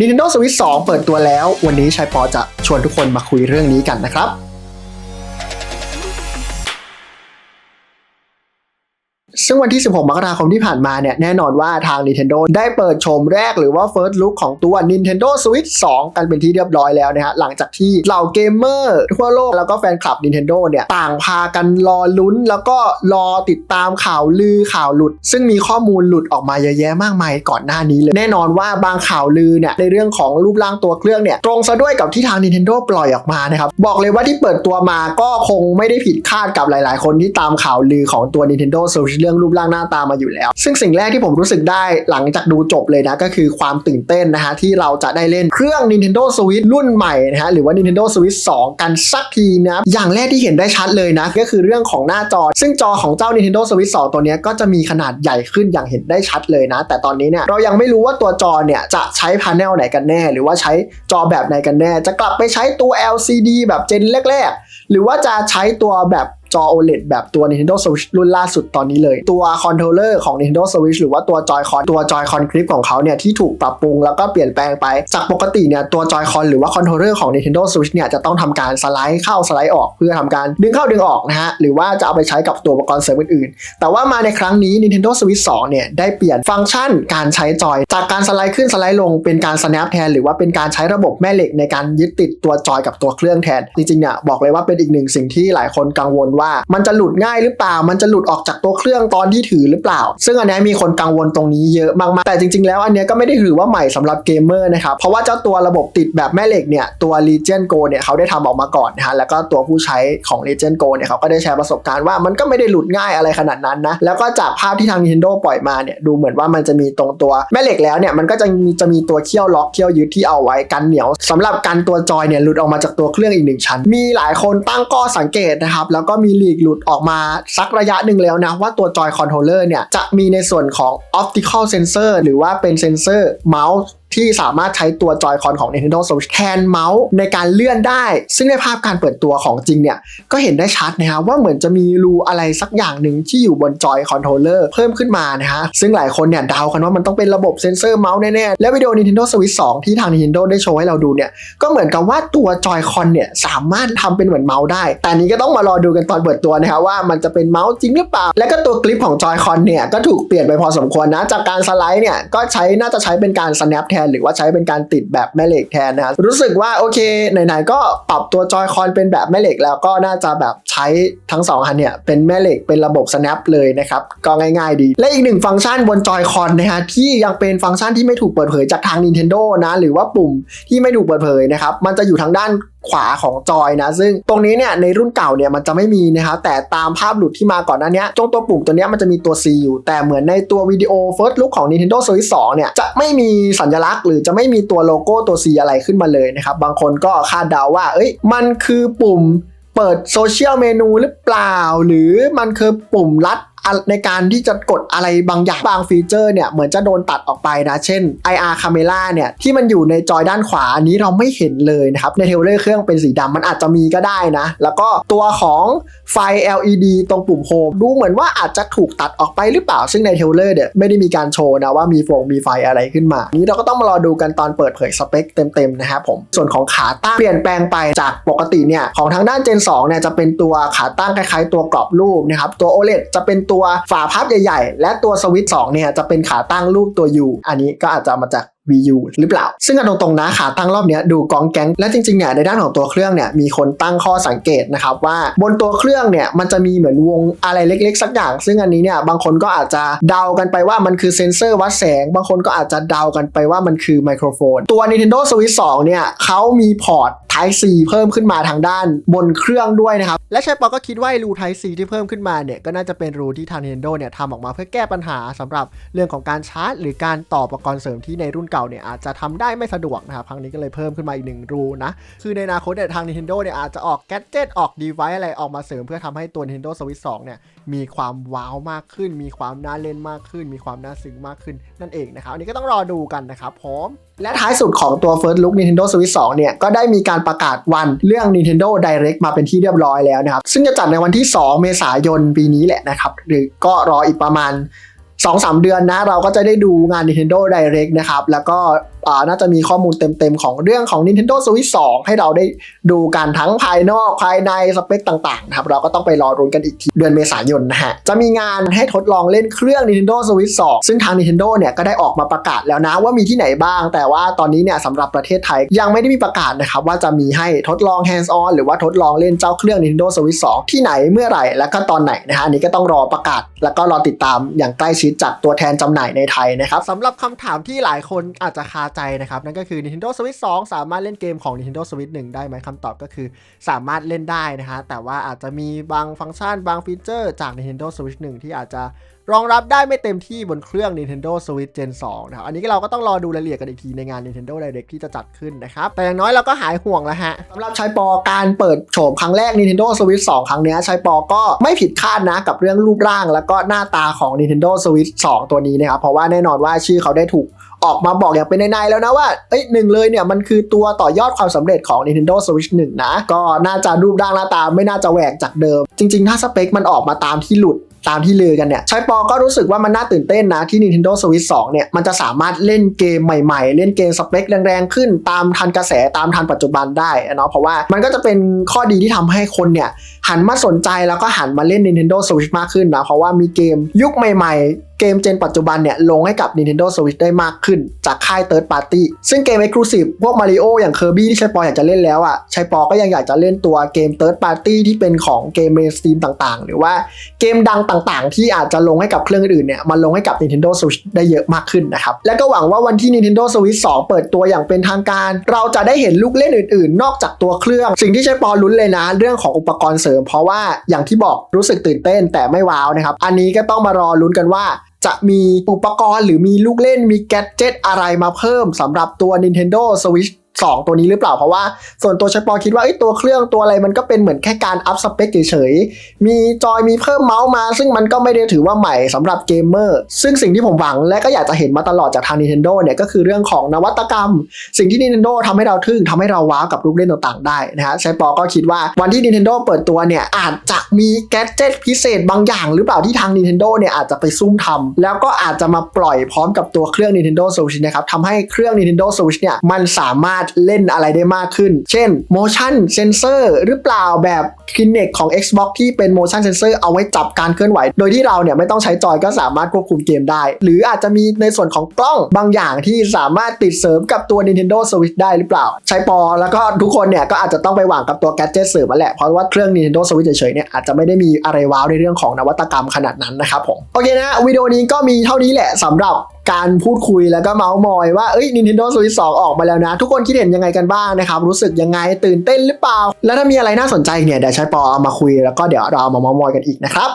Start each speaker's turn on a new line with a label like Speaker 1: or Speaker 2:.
Speaker 1: Nintendo Switch 2 เปิดตัวแล้ว วันนี้ชายปอจะชวนทุกคนมาคุยเรื่องนี้กันนะครับ ซึ่งวันที่ 16 มกราคมที่ผ่านมาเนี่ยแน่นอนว่าทาง Nintendo ได้เปิดชมแรกหรือว่า First Look ของตัว Nintendo Switch 2 กันเป็นที่เรียบร้อยแล้วนะฮะหลังจากที่เหล่าเกมเมอร์ทั่วโลกแล้วก็แฟนคลับ Nintendo เนี่ยต่างพากันรอลุ้น แล้วก็รอติดตามข่าวลือข่าวหลุด ซึ่งมีข้อมูลหลุดออกมาเยอะแยะมากมายก่อนหน้านี้เลย แน่นอนว่าบางข่าวลือเนี่ยในเรื่องของรูปร่างตัวเครื่องเนี่ยตรงซะด้วยกับที่ทาง Nintendo ปล่อยออกมานะครับบอกเลยว่าที่เปิดตัวมาก็คงไม่ได้ผิดคาดกับหลาย ๆ คนที่ตามข่าวลือของตัว Nintendo Switch รื่องรูปร่างหน้าตามาอยู่แล้ว ซึ่งสิ่งแรกที่ผมรู้สึกได้หลังจากดูจบเลยนะก็คือความตื่นเต้นนะฮะที่เราจะได้เล่นเครื่อง Nintendo Switch รุ่นใหม่นะฮะหรือว่า Nintendo Switch 2 กันสักทีนะอย่างแรกที่เห็นได้ชัดเลยนะก็คือเรื่องของหน้าจอ ซึ่งจอของเจ้า Nintendo Switch 2 ตัวนี้ก็จะมีขนาดใหญ่ขึ้นอย่างเห็นได้ชัดเลยนะ แต่ตอนนี้เนี่ยเรายังไม่รู้ว่าตัวจอเนี่ยจะใช้พาเนลไหนกันแน่ หรือว่าใช้จอแบบไหนกันแน่ จะกลับไปใช้ตัว LCD แบบเจนแรก ๆ หรือว่าจะใช้ตัวแบบ จอ OLED แบบตัว Nintendo Switch รุ่นล่าสุดตอนนี้เลย ตัวคอนโทรลเลอร์ของ Nintendo Switch หรือว่าตัว Joy-Con ตัว Joy-Con Grip ของเขาเนี่ยที่ถูกปรับปรุงแล้วก็เปลี่ยนแปลงไปจากปกติเนี่ยตัว Joy-Con หรือว่าคอนโทรลเลอร์ของ Nintendo Switch เนี่ยจะต้องทำการสไลด์เข้าสไลด์ออกเพื่อทำการดึงเข้าดึงออกนะฮะหรือว่าจะเอาไปใช้กับตัวอุปกรณ์เสริมอื่นๆ แต่ว่ามาในครั้งนี้ Nintendo Switch 2 เนี่ยได้เปลี่ยนฟังก์ชันการใช้จอย จากการสไลด์ขึ้นสไลด์ลงเป็นการ snap แทนหรือว่าเป็นการใช้ระบบแม่เหล็กในการยึดติดตัวจอยกับตัวเครื่องแทนจริงๆเนี่ยบอกเลยว่าเป็นอีกหนึ่งสิ่งที่หลายคนกังวลว่ามันจะหลุดง่ายหรือเปล่า มันจะหลุดออกจากตัวเครื่องตอนที่ถือหรือเปล่า ซึ่งอันนี้มีคนกังวลตรงนี้เยอะมากๆ แต่จริง ๆ แล้วอันนี้ก็ไม่ได้ถือว่าใหม่สำหรับเกมเมอร์นะครับ เพราะว่าเจ้าตัวระบบติดแบบแม่เหล็กเนี่ย ตัว Legion Go เนี่ยเขาได้ทำออกมาก่อนนะฮะ แล้วก็ตัวผู้ใช้ของ Legion Go เนี่ยเขาก็ได้แชร์ประสบการณ์ว่ามันก็ไม่ได้หลุดง่ายอะไรขนาดนั้นนะ แล้วก็จากภาพที่ทาง Nintendo ปล่อยมาเนี่ยดูเหมือนว่ามันจะมีตรงตัวแม่เหล็กแล้วเนี่ยมันก็จะมีจะมีตัวเขี้ยวล็อกเขี้ยวยึดที่เอาไว้กันเหนียวสำหรับกันตัวจอยเนี่ยหลุดออกมาจากตัวเครื่องอีกหนึ่งชั้น มีหลายคนตั้งข้อสังเกตนะครับแล้วก็มีลีกหลุดออกมาสักระยะหนึ่งแล้วนะ ว่าตัวจอยคอนโทรลเลอร์เนี่ย จะมีในส่วนของ optical sensor หรือว่าเป็นเซนเซอร์เมาส์ที่สามารถใช้ตัวจอยคอนของ Nintendo Switch แทนเมาส์ในการเลื่อนได้ ซึ่งในภาพการเปิดตัวของจริงเนี่ย ก็เห็นได้ชัดนะฮะว่าเหมือนจะมีรูอะไรสักอย่างหนึ่งที่อยู่บนจอยคอนโทรลเลอร์เพิ่มขึ้นมานะฮะ ซึ่งหลายคนเนี่ยเดากันว่ามันต้องเป็นระบบเซนเซอร์เมาส์แน่ ๆ และวิดีโอ Nintendo Switch 2 ที่ทาง Nintendo ได้โชว์ให้เราดูเนี่ย ก็เหมือนกับว่าตัวจอยคอนเนี่ยสามารถทำเป็นเหมือนเมาส์ได้ แต่นี้ก็ต้องมารอดูกันตอนเปิดตัวนะฮะว่ามันจะเป็นเมาส์จริงหรือเปล่า และก็ตัวคลิปของจอยคอนเนี่ยก็ถูกเปลี่ยนไปพอสมควรนะจากการสไลด์เนี่ยก็ใช้น่าจะใช้เป็นการ snap น หรือว่าใช้เป็นการติดแบบแม่เหล็กแทนนะครับรู้สึกว่าโอเคไหนๆก็ปรับตัวจอยคอนเป็นแบบแม่เหล็กแล้วก็น่าจะแบบใช้ทั้งสองอันเนี่ยเป็นแม่เหล็กเป็นระบบ snap เลยนะครับก็ง่ายๆดี และอีกหนึ่งฟังก์ชันบนจอยคอนนะฮะที่ยังเป็นฟังก์ชันที่ไม่ถูกเปิดเผยจากทาง Nintendo นะหรือว่าปุ่มที่ไม่ถูกเปิดเผยนะครับมันจะอยู่ทางด้านขวาของจอยนะ ซึ่งตรงนี้เนี่ยในรุ่นเก่าเนี่ยมันจะไม่มีนะครับแต่ตามภาพหลุดที่มาก่อนหน้านี้ตรงตัวปุ่มตัวเนี้ยมันจะมีตัว C อยู่ แต่เหมือนในตัววิดีโอ First Look ของ Nintendo Switch 2เนี่ยจะไม่มีสัญลักษณ์หรือจะไม่มีตัวโลโก้ตัว C อะไรขึ้นมาเลยนะครับ บางคนก็คาดเดาว่า เอ้ย มันคือปุ่มเปิดโซเชียลเมนูหรือเปล่า หรือมันคือปุ่มลัด ในการที่จะกดอะไรบางอย่างบางฟีเจอร์เนี่ยเหมือนจะโดนตัดออกไปนะ เช่น IR Camera เนี่ยที่มันอยู่ในจอยด้านขวาอันนี้เราไม่เห็นเลยนะครับ ในเทเลอร์เครื่องเป็นสีดำมันอาจจะมีก็ได้นะ แล้วก็ตัวของไฟ LED ตรงปุ่มโฮมดูเหมือนว่าอาจจะถูกตัดออกไปหรือเปล่า ซึ่งในเทเลอร์เนี่ยไม่ได้มีการโชว์นะว่ามีฟงมีไฟอะไรขึ้นมา นี้เราก็ต้องมารอดูกันตอนเปิดเผยสเปคเต็มๆนะครับผมส่วนของขาตั้งเปลี่ยนแปลงไปจากปกติเนี่ยของทางด้าน Gen 2เนี่ยจะเป็นตัวขาตั้งคล้ายๆ ตัวกรอบรูปนะครับตัว OLED จะเป็นตัวตัวฝาพับใหญ่ ๆ และตัวสวิตช์2เนี่ยจะเป็นขาตั้งรูปตัว U อันนี้ก็อาจจะมาจาก VU หรือเปล่า ซึ่งกันตรงๆนะขาตั้งรอบนี้ดูกองแก๊ง และจริงๆเนี่ยในด้านของตัวเครื่องเนี่ยมีคนตั้งข้อสังเกตนะครับว่าบนตัวเครื่องเนี่ยมันจะมีเหมือนวงอะไรเล็กๆ สักอย่าง ซึ่งอันนี้เนี่ยบางคนก็อาจจะเดากันไปว่ามันคือเซนเซอร์วัดแสง บางคนก็อาจจะเดากันไปว่ามันคือไมโครโฟน ตัว Nintendo Switch 2 เนี่ยเขามีพอร์ต Type C เพิ่มขึ้นมาทางด้านบนเครื่องด้วยนะครับ และชัยปอก็คิดว่ารู Type C ที่เพิ่มขึ้นมาเนี่ยก็น่าจะเป็นรูที่ทาง Nintendo เนี่ยทำออกมาเพื่อแก้ปัญหาสำหรับเรื่องของการชาร์จ หรือการต่ออุปกรณ์เสริมที่ในรุ่นเก่าเนี่ยอาจจะทำได้ไม่สะดวกนะครับครั้งนี้ก็เลยเพิ่มขึ้นมาอีกหนึ่งรูนะ คือในอนาคตเนี่ยทาง Nintendo เนี่ยอาจจะออกแก d เจ t ออก device อะไรออกมาเสริมเพื่อทำให้ตัว Nintendo Switch 2เนี่ยมีความว้าวมากขึ้น มีความน่าเล่นมากขึ้น มีความน่าซึ้งมากขึ้นนั่นเองนะครับอันนี้ก็ต้องรอดูกันนะครับผมและท้ายสุดของตัว First Look Nintendo Switch 2 เนี่ย ก็ได้มีการประกาศวันเรื่อง Nintendo Direct มาเป็นที่เรียบร้อยแล้วนะครับ ซึ่งจะจัดในวันที่ 2 เมษายนปีนี้แหละนะครับ หรือก็รออีกประมาณ 2-3 เดือนนะ เราก็จะได้ดูงาน Nintendo Direct นะครับ แล้วก็ น่าจะมีข้อมูลเต็มๆ ของเรื่องของ Nintendo Switch 2 ให้เราได้ดูกันทั้งภายนอกภายในสเปคต่างๆนะครับเราก็ต้องไปรอรุ้นกันอีกทีเดือนเมษายนนะฮะจะมีงานให้ทดลองเล่นเครื่อง Nintendo Switch 2 ซึ่งทาง Nintendo เนี่ยก็ได้ออกมาประกาศแล้วนะว่ามีที่ไหนบ้าง แต่ว่าตอนนี้เนี่ยสำหรับประเทศไทยยังไม่ได้มีประกาศนะครับว่าจะมีให้ทดลอง hands on หรือว่าทดลองเล่นเจ้าเครื่อง Nintendo Switch 2 ที่ไหนเมื่อไหร่และก็ตอนไหนนะฮะอันนี้ก็ต้องรอประกาศ แล้วก็รอติดตามอย่างใกล้ชิดจากตัวแทนจำหน่ายในไทยนะครับสำหรับคำถามที่หลายคนอาจจะคาใจนะครับ นั่นก็คือ Nintendo Switch 2 สามารถเล่นเกมของ Nintendo Switch 1 ได้ไหมคำตอบก็คือสามารถเล่นได้นะฮะ แต่ว่าอาจจะมีบางฟังก์ชันบางฟีเจอร์จาก Nintendo Switch 1 ที่อาจจะรองรับได้ไม่เต็มที่บนเครื่อง Nintendo Switch Gen 2 นะครับ อันนี้เราก็ต้องรอดูรายละเอียดกันอีกทีในงาน Nintendo Direct ที่จะจัดขึ้นนะครับ แต่อย่างน้อยเราก็หายห่วงแล้วฮะสำหรับใช้ปอการเปิดโฉมครั้งแรก Nintendo Switch 2 ครั้งนี้ยใช้ปอก็ไม่ผิดคาดนะกับเรื่องรูปร่าง แล้วก็หน้าตาของ Nintendo Switch 2 ตัวนี้นะครับ เพราะว่าแน่นอนว่าชื่อเขาได้ถูก ออกมาบอกอย่างเป็นในๆแล้วนะว่าเอ้ยหนึ่งเลยเนี่ยมันคือตัวต่อยอดความสำเร็จของ Nintendo Switch 1 นะ ก็น่าจะรูปร่างหน้าตาไม่น่าจะแหวกจากเดิม จริง ๆ ถ้าสเปคมันออกมาตามที่หลุดตามที่ลือกันเนี่ยใช้ปอก็รู้สึกว่ามันน่าตื่นเต้นนะ ที่ Nintendo Switch 2 เนี่ย มันจะสามารถเล่นเกมใหม่ๆ เล่นเกมสเปคแรงๆ ขึ้นตามทันกระแสตามทันปัจจุบันได้เนาะเพราะว่ามันก็จะเป็นข้อดีที่ทำให้คนเนี่ย หันมาสนใจแล้วก็หันมาเล่น Nintendo Switch มากขึ้นนะ เพราะว่ามีเกมยุคใหม่ๆ เกมเจนปัจจุบันเนี่ย ลงให้กับ Nintendo Switch ได้มากขึ้น จากค่าย Third Party ซึ่งเกม Exclusive พวก Mario อย่าง Kirby ที่ใช้ปออยากจะเล่นแล้วอะใช้ปอก็ยังอยากจะเล่นตัวเกม Third Party ที่เป็นของเกม Mainstream ต่างๆ หรือว่าเกมดังต่างๆ ที่อาจจะลงให้กับเครื่องอื่นเนี่ยมาลงให้กับ Nintendo Switch ได้เยอะมากขึ้นนะครับและก็หวังว่าวันที่ Nintendo Switch 2 เปิดตัวอย่างเป็นทางการ เราจะได้เห็นลูกเล่นอื่น ๆ นอกจากตัวเครื่อง สิ่งที่ใช้ปอลุ้นเลยนะ เรื่องของอุปกรณ์เสริมเพราะว่าอย่างที่บอกรู้สึกตื่นเต้นแต่ไม่ว้าวนะครับ อันนี้ก็ต้องมารอลุ้นกันว่าจะมีอุปกรณ์หรือมีลูกเล่นมีแกดเจิตอะไรมาเพิ่มสำหรับตัว Nintendo Switch 2 ตัวนี้หรือเปล่า เพราะว่าส่วนตัวใช้ปอคิดว่าไอ้ตัวเครื่องตัวอะไรมันก็เป็นเหมือนแค่การอัพสเปคเฉยๆ มีจอยมีเพิ่มเมาส์มา ซึ่งมันก็ไม่ได้ถือว่าใหม่สำหรับเกมเมอร์ซึ่งสิ่งที่ผมหวังและก็อยากจะเห็นมาตลอดจากทาง Nintendo เนี่ยก็คือเรื่องของนวัตกรรม สิ่งที่ Nintendo ทำให้เราทึ่งทำให้เราว้าวกับลูกเล่นต่างๆ ได้นะฮะใช้ปอก็คิดว่าวันที่ Nintendo เปิดตัวเนี่ยอาจจะมีแกดเจิตพิเศษบางอย่าง หรือเปล่าที่ทาง Nintendo เนี่ยอาจจะไปซุ่มทำแล้วก็อาจจะมาปล่อยพร้อมกับตัวเครื่อง Nintendo Switch นะครับทำให้เครื่อง Nintendo Switch เนี่ยมันสามารถเล่นอะไรได้มากขึ้น เช่น motion sensor หรือเปล่าแบบ Kinect ของ Xbox ที่เป็น motion sensor เอาไว้จับการเคลื่อนไหว โดยที่เราเนี่ยไม่ต้องใช้จอยก็สามารถควบคุมเกมได้ หรืออาจจะมีในส่วนของกล้องบางอย่างที่สามารถติดเสริมกับตัว Nintendo Switch ได้หรือเปล่า ใช้ปอแล้วก็ทุกคนเนี่ยก็อาจจะต้องไปหวังกับตัวแกดเจิตเสริมมาแหละ เพราะว่าเครื่อง Nintendo Switch เฉยๆเนี่ยอาจจะไม่ได้มีอะไรว้าวในเรื่องของนวัตกรรมขนาดนั้นนะครับผมโอเคนะวิดีโอนี้ก็มีเท่านี้แหละสำหรับ การพูดคุยแล้วก็เมาส์มอยว่า เอ้ย Nintendo Switch 2 ออกมาแล้วนะ ทุกคนคิดเห็นยังไงกันบ้างนะครับ รู้สึกยังไงตื่นเต้นหรือเปล่า แล้วถ้ามีอะไรน่าสนใจเนี่ยเดี๋ยวใช้ปอเอามาคุยแล้วก็เดี๋ยวเราเอมาเมาส์มอยกันอีกนะครับ